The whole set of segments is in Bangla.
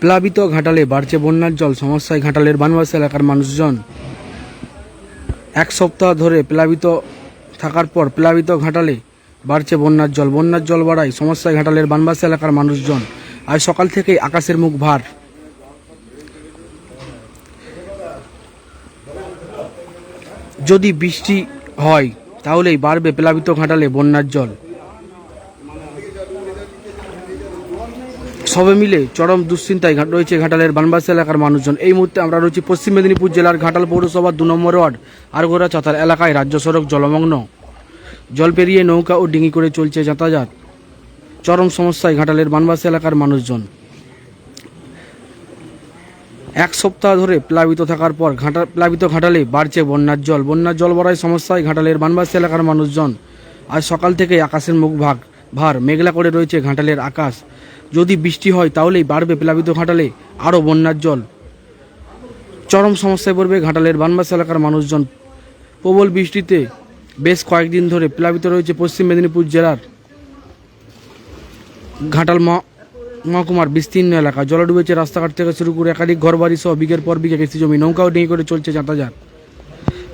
প্লাবিত ঘাটালে বাড়ছে বন্যার জল, সমস্যায় ঘাটালের বানবাসী এলাকার মানুষজন। এক সপ্তাহ ধরে প্লাবিত থাকার পর প্লাবিত ঘাটালে বাড়ছে বন্যার জল বন্যার জল বাড়ায় সমস্যায় ঘাটালের বানবাসী এলাকার মানুষজন। আজ সকাল থেকেই আকাশের মুখ ভার। যদি বৃষ্টি হয়, তাহলেই বাড়বে প্লাবিত ঘাটালে বন্যার জল। সবে মিলে চরম দুশ্চিন্তায় রয়েছে ঘাটালের বানবাসী এলাকার মানুষজন। এই মুহূর্তে আমরা রয়েছি পশ্চিম মেদিনীপুর জেলার ঘাটাল পৌরসভার দু নম্বর ওয়ার্ড, আরগোড়া চাতাল এলাকায় রাজ্য সড়ক জলমগ্ন। জল পেরিয়ে নৌকা ও ডিঙি করে চলছে যাতায়াত। চরম সমস্যায় ঘাটালের বানবাসী এলাকার মানুষজন। এক সপ্তাহ ধরে প্লাবিত থাকার পর ঘাটা প্লাবিত ঘাটালে বাড়ছে বন্যার জল। বন্যার জল বাড়ায় সমস্যায় ঘাটালের বানবাসী এলাকার মানুষজন। আজ সকাল থেকে আকাশের মুখ ভাগ ভার মেঘলা করে রয়েছে ঘাটালের আকাশ। যদি বৃষ্টি হয়, তাহলেই বাড়বে প্লাবিত ঘাটালে আরও বন্যার জল। চরম সমস্যায় পড়বে ঘাটালের বানবাস এলাকার মানুষজন। প্রবল বৃষ্টিতে বেশ কয়েকদিন ধরে প্লাবিত রয়েছে পশ্চিম মেদিনীপুর জেলার ঘাটাল মহ- মহকুমার বিস্তীর্ণ এলাকা। জলে ডুবেছে রাস্তাঘাট থেকে শুরু করে একাধিক ঘরবাড়ি সহ বিঘের পর বিঘে কৃষি জমি। নৌকাও ডিঙি করে চলছে যাতায়াত।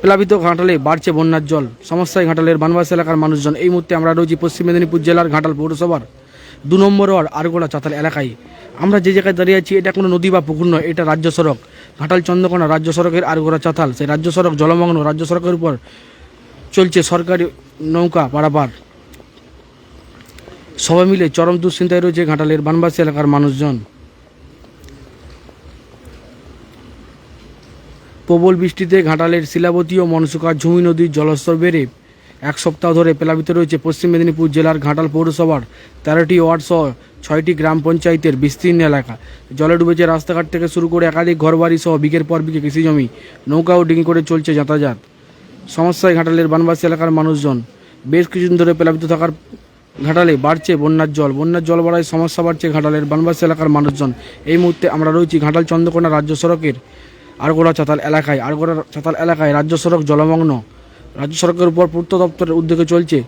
প্লাবিত ঘাটালে বাড়ছে বন্যার জল। সমস্যায় ঘাটালের বানবাস এলাকার মানুষজন। এই মুহূর্তে আমরা রয়েছি পশ্চিম মেদিনীপুর জেলার ঘাটাল পৌরসভার দু নম্বর ওয়ার্ড আরগোলা চাতাল এলাকায়। আমরা যে জায়গায় দাঁড়িয়ে আছি, এটা কোনো নদী বা পুকুর নয়, এটা রাজ্য সড়ক। ঘাটাল চন্দ্রকোনা রাজ্য সড়কের আরগোলা চাতাল, সেই রাজ্য সড়ক জলমগ্ন রাজ্য সড়কের উপর চলছে সরকারি নৌকা পারাপার। সবাই মিলে চরম দুশ্চিন্তায় রয়েছে ঘাটালের বানবাসী এলাকার মানুষজন। প্রবল বৃষ্টিতে ঘাটালের শিলাবতী ও মনসুকা ঝুমি নদীর জলস্তর বেড়ে এক সপ্তাহ ধরে প্লাবিত রয়েছে পশ্চিম মেদিনীপুর জেলার ঘাটাল পৌরসভার তেরোটি ওয়ার্ড সহ ছয়টি গ্রাম পঞ্চায়েতের বিস্তীর্ণ এলাকা। জলে ডুবেছে রাস্তাঘাট থেকে শুরু করে একাধিক ঘরবাড়ি সহ বিঘের পর কৃষি জমি নৌকা ও ডিঙি করে চলছে যাতায়াত। সমস্যায় ঘাটালের বানবাসী এলাকার মানুষজন। বেশ কিছুদিন ধরে প্লাবিত থাকার ঘাটালে বাড়ছে বন্যার জল। বন্যার জল বাড়ায় সমস্যা বাড়ছে ঘাটালের বানবাসী এলাকার মানুষজন। এই মুহূর্তে আমরা রয়েছি ঘাটাল চন্দ্রকোনা রাজ্য সড়কের আরগোড়া চাতাল এলাকায়। আরগোড়া চাতাল এলাকায় রাজ্য সড়ক জলমগ্ন। রাজ্য সরকারের উপর পূর্ত দপ্তরের উদ্যোগে চলছে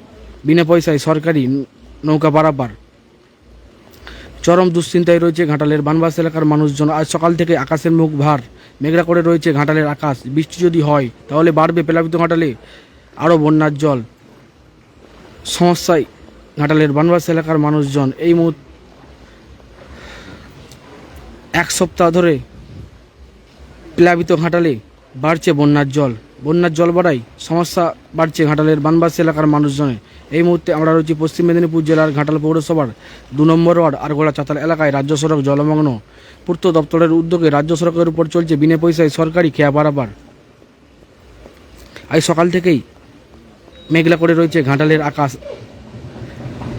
বিনা পয়সায় সরকারি নৌকা পারাপার চরম দুশ্চিন্তায় রয়েছে ঘাটালের বানবাস এলাকার মানুষজন। আজ সকাল থেকে আকাশের মুখ ভার। মেঘলা করে রয়েছে ঘাটালের আকাশ। বৃষ্টি যদি হয়, তাহলে বাড়বে প্লাবিত ঘাটালে আরও বন্যার জল। সমস্যায় ঘাটালের বানবাস এলাকার মানুষজন এই মুহূর্তে এক সপ্তাহ ধরে প্লাবিত ঘাটালে বাড়ছে বন্যার জল। বন্যার জল বাড়ায় সমস্যা বাড়ছে ঘাটালের বানবাসী এলাকার মানুষজনের এই মুহূর্তে আমরা রয়েছি পশ্চিম মেদিনীপুর জেলার ঘাটাল পৌরসভার দু নম্বর ওয়ার্ড আরগোলা চাতাল এলাকায় রাজ্য সড়ক জলমগ্ন। পূর্ত দপ্তরের উদ্যোগে রাজ্য সড়কের উপর চলছে বিনা পয়সায় সরকারি খেয়া পারাপার আজ সকাল থেকেই মেঘলা করে রয়েছে ঘাটালের আকাশ।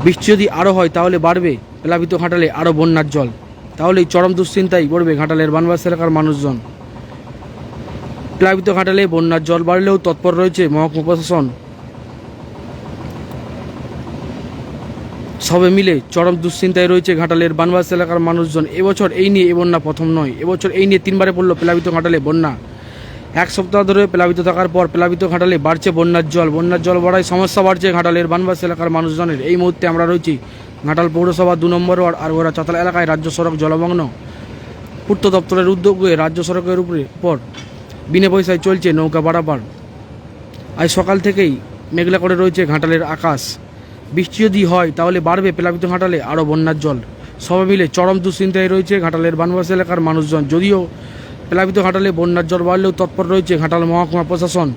বৃষ্টি যদি আরও হয় তাহলে বাড়বে, প্লাবিত ঘাটালে আরও বন্যার জল। তাহলেই চরম দুশ্চিন্তায় পড়বে ঘাটালের বানবাস এলাকার মানুষজন। প্লাবিত ঘাটালে বন্যার জল বাড়লেও তৎপর রয়েছে মহকুমা প্রশাসন। সবে মিলে চরম দুশ্চিন্তায় রয়েছে ঘাটালের বানবাস এলাকার মানুষজন। এবছর এই নিয়ে এ বন্যা প্রথম নয়। এবছর এই নিয়ে তিনবারে পড়ল প্লাবিত ঘাটালে বন্যা। এক সপ্তাহ ধরে প্লাবিত থাকার পর প্লাবিত ঘাটালে বাড়ছে বন্যার জল। বন্যার জল বাড়ায় সমস্যা বাড়ছে ঘাটালের বানবাস এলাকার মানুষজনের। এই মুহূর্তে আমরা রয়েছি ঘাটাল পৌরসভা দু নম্বর ওয়ার্ড আর ওরা চাতাল এলাকায় রাজ্য সড়ক জলমগ্ন। পূর্ত দপ্তরের উদ্যোগে রাজ্য সড়কের উপরে উপর বিনা পয়সায় চলছে নৌকা পারাপার আজ সকাল থেকেই মেঘলা করে রয়েছে ঘাটালের আকাশ। বৃষ্টি যদি হয়, তাহলে বাড়বে প্লাবিত ঘাটালে আরও বন্যার জল। সবাই মিলে চরম দুশ্চিন্তায় রয়েছে ঘাটালের বানবাস এলাকার মানুষজন। যদিও প্লাবিত ঘাটালে বন্যার জল বাড়লেও তৎপর রয়েছে ঘাটাল মহকুমা প্রশাসন।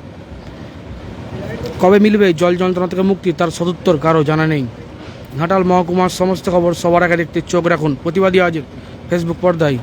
কবে মিলবে জল যন্ত্রণা থেকে মুক্তি, তার সদুত্তর কারও জানা নেই। ঘাটাল মহকুমার সমস্ত খবর সবার আগে দেখতে চোখ রাখুন। প্রতিবাদী আজ ফেসবুক পর্দায়।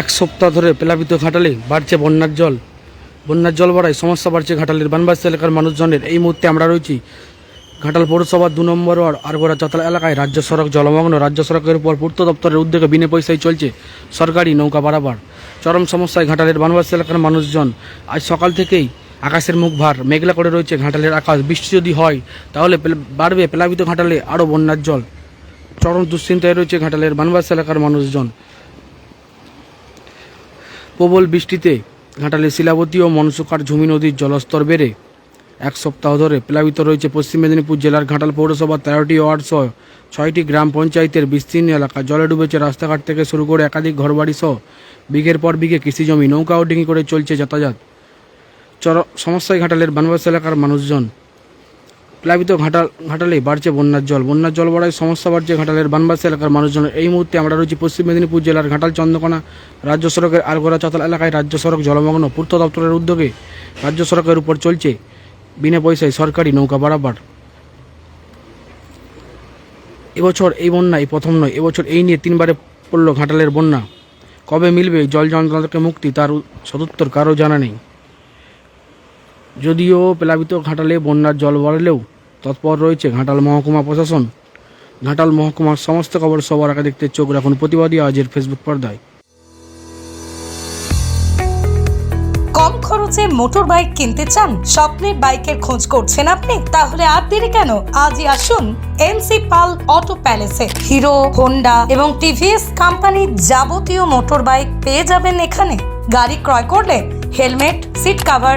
এক সপ্তাহ ধরে প্লাবিত ঘাটালে বাড়ছে বন্যার জল। বন্যার জল বাড়ায় সমস্যা বাড়ছে ঘাটালের বানবাস এলাকার মানুষজনের। এই মুহূর্তে আমরা রয়েছি ঘাটাল পৌরসভার দু নম্বর ওয়ার্ড, আরগোড়া চাতলা এলাকায়। রাজ্য সড়ক জলমগ্ন, রাজ্য সড়কের উপর পূর্ত দপ্তরের উদ্যোগে বিনা পয়সায় চলছে সরকারি নৌকা পারাবার চরম সমস্যায় ঘাটালের বানবাস এলাকার মানুষজন আজ সকাল থেকেই আকাশের মুখ ভার, মেঘলা করে রয়েছে ঘাটালের আকাশ। বৃষ্টি যদি হয়, তাহলে বাড়বে প্লাবিত ঘাটালে আরও বন্যার জল। চরম দুশ্চিন্তায় রয়েছে ঘাটালের বানবাস এলাকার মানুষজন। প্রবল বৃষ্টিতে ঘাটালে শিলাবতী ও মনসুকার ঝুমি নদীর জলস্তর বেড়ে এক সপ্তাহ ধরে প্লাবিত রয়েছে পশ্চিম মেদিনীপুর জেলার ঘাটাল পৌরসভার তেরোটি ওয়ার্ড সহ ছয়টি গ্রাম পঞ্চায়েতের বিস্তীর্ণ এলাকা। জলে ডুবেছে রাস্তাঘাট থেকে শুরু করে একাধিক ঘরবাড়ি সহ বিঘের পর বিঘে কৃষি জমি নৌকা ও ডিঙি করে চলছে যাতায়াত। চর সমস্যায় ঘাটালের বানবাস এলাকার মানুষজন প্লাবিত ঘাটাল ঘাটালে বাড়ছে বন্যার জল। বন্যার জল বাড়ায় সমস্যা বাড়ছে ঘাটালের বানবাস এলাকার মানুষজনের। এই মুহূর্তে আমরা রয়েছি পশ্চিম মেদিনীপুর জেলার ঘাটাল চন্দ্রকোনা রাজ্য সড়কের আলগোড়া চাতাল এলাকায় রাজ্য সড়ক জলমগ্ন পূর্ত দপ্তরের উদ্যোগে রাজ্য সড়কের উপর চলছে বিনা পয়সায় সরকারি নৌকা বরাবর। এবছর এই বন্যা এই প্রথম নয়, এবছর এই নিয়ে তিনবারে পড়ল ঘাটালের বন্যা। কবে মিলবে জল যন্ত্রণা মুক্তি তার সদুত্তর কারও জানা নেই। যদিও প্লাবিত ঘাটালে বন্যার জল বাড়লেও তৎপর রয়েছে ঘাটাল মহকুমা প্রশাসন। ঘাটাল মহকুমার সমস্ত খবর সবার আগে দেখতে চোখ রাখুন প্রতিবাদী আজের ফেসবুক পর্দায়। কম খরচে মোটর বাইক কিনতে চান? স্বপ্নের বাইকের খোঁজ করছেন আপনি? তাহলে আর দেরি কেন? আজই আসুন এনসি পাল অটো প্যালেসে। হিরো, হোন্ডা এবং টিভিএস কোম্পানির যাবতীয় মোটর বাইক পেয়ে যাবেন এখানে। গাড়ি ক্রয় করলে helmet, seat cover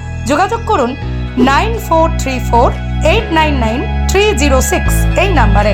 যোগাযোগ করুন nine four three four eight nine nine three zero six এই নাম্বারে।